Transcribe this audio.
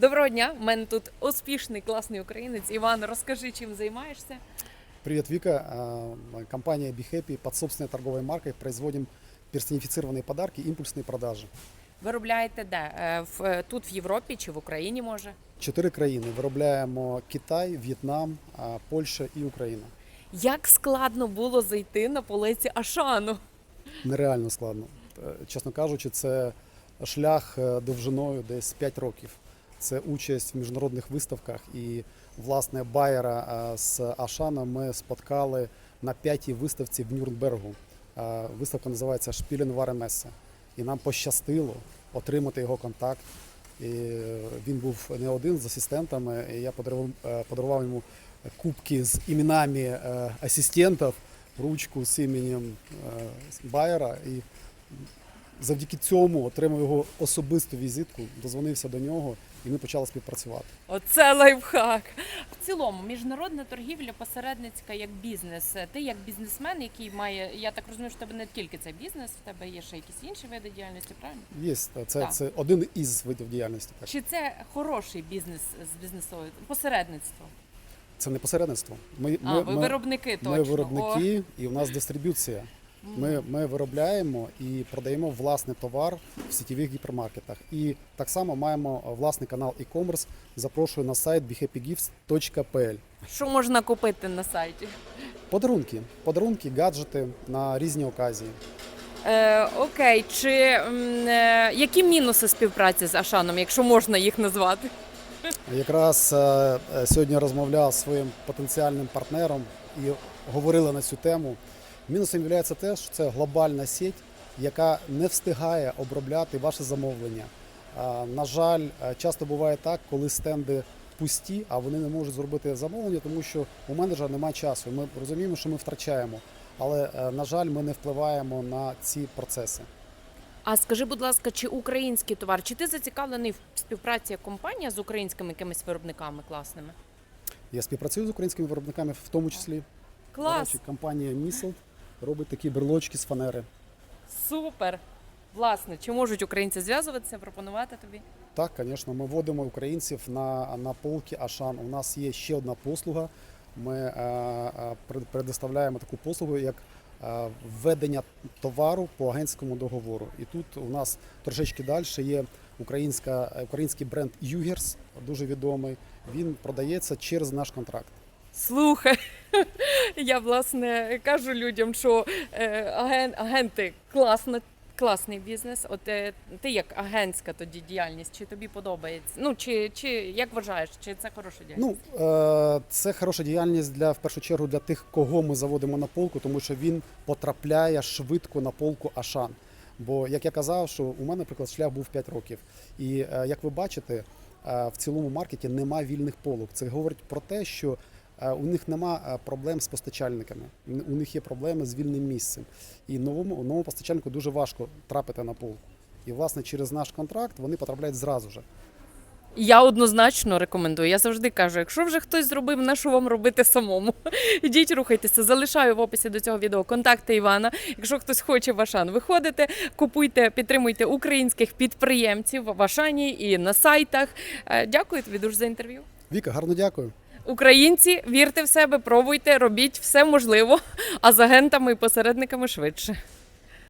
Доброго дня, у мене тут успішний класний українець. Іван, розкажи, чим займаєшся. Привет, Вика. А, Компания Be Happy под собственной торговой маркой производим персонифицированные подарки, импульсные продажи. Виробляєте де? Е, В, е, тут в Європі чи в Україні може? Чотири країни виробляємо Китай, В'єтнам, Польща і Україна. Як складно було зайти на полиці Ашану? Нереально складно. Е, Чесно кажучи, це шлях довжиною десь 5 років. Це участь в міжнародних виставках і власне Байера е, з Ашана ми споткали на п'ятій виставці в Нюрнбергу. Е, Виставка називається Шпілен Варемесе. І нам пощастило отримати його контакт. І е, він був не один з асистентами. І я подарував, подарував йому кубки з іменами асистентів, ручку з іменем Байера. І завдяки цьому отримав його особисту візитку, дозвонився до нього, і ми почали співпрацювати. Оце лайфхак. В цілому, міжнародна торгівля посередницька як бізнес. Ти як бізнесмен, який має, я так розумію, що в тебе не тільки це бізнес, в тебе є ще якісь інші види діяльності, правильно? Є це, Так. це один із видів діяльності. Так. Чи це хороший бізнес з бізнесовою посередництво? Це не посередництво. Ми, а, ви виробники точно. ми виробники, і в нас дистриб'юція. Ми, ми виробляємо і продаємо власний товар в сітєвих гіпермаркетах. І так само маємо власний канал e-commerce. Запрошую на сайт behappygifts.pl. Що можна купити на сайті? Подарунки, подарунки, гаджети на різні оказії. Е, окей, чи е, які мінуси співпраці з Ашаном, якщо можна їх назвати? Якраз е, е, сьогодні розмовляв зі своїм потенціальним партнером і говорили на цю тему. Мінусом є те, що це глобальна сеть, яка не встигає обробляти ваше замовлення. На жаль, часто буває так, коли стенди пусті, а вони не можуть зробити замовлення, тому що у менеджера немає часу. Ми розуміємо, що ми втрачаємо, але е, на жаль, ми не впливаємо на ці процеси. А скажи, будь ласка, чи український товар, чи ти зацікавлений в співпраці як компанія з українськими якимись виробниками класними? Я співпрацюю з українськими виробниками, в тому числі Клас, речі, компанія Missile робить такі брелочки з фанери. супер. Власне, чи можуть українці зв'язуватися, пропонувати тобі? Так, звісно, ми вводимо українців на, на полки Ашан. У нас є ще одна послуга. Ми е, е, предоставляємо таку послугу, як е, введення товару по агентському договору. І тут у нас трошечки далі є українська, український бренд Югерс, дуже відомий. Він продається через наш контракт. Слухай, я власне кажу людям, що е, аген, агенти класно. Класний бізнес. От е, ти як агентська тоді діяльність, чи тобі подобається? Ну чи, чи як вважаєш, чи це хороша діяльність? Ну, е, це хороша діяльність для в першу чергу для тих, кого ми заводимо на полку, тому що він потрапляє швидко на полку Ашан. Бо, як я казав, що у мене, наприклад, шлях був 5 років. І е, як ви бачите, е, в цілому маркеті нема вільних полок. Це говорить про те, що у них нема е, проблем з постачальниками. У них є проблеми з вільним місцем. І новому новому постачальнику дуже важко трапити на полку. І, власне, через наш контракт вони потрапляють зразу же. Я однозначно рекомендую. Я завжди кажу, якщо вже хтось зробив, на що вам робити самому? Ідіть, рухайтеся. Залишаю в описі до цього відео контакти Івана. Якщо хтось хоче в Ашан, виходите, купуйте, підтримуйте українських підприємців в Ашані і на сайтах. Е, Дякую тобі дуже за інтерв'ю. Віка, гарно дякую. Українці, вірте в себе, пробуйте, робіть все можливо, а з агентами і посередниками швидше.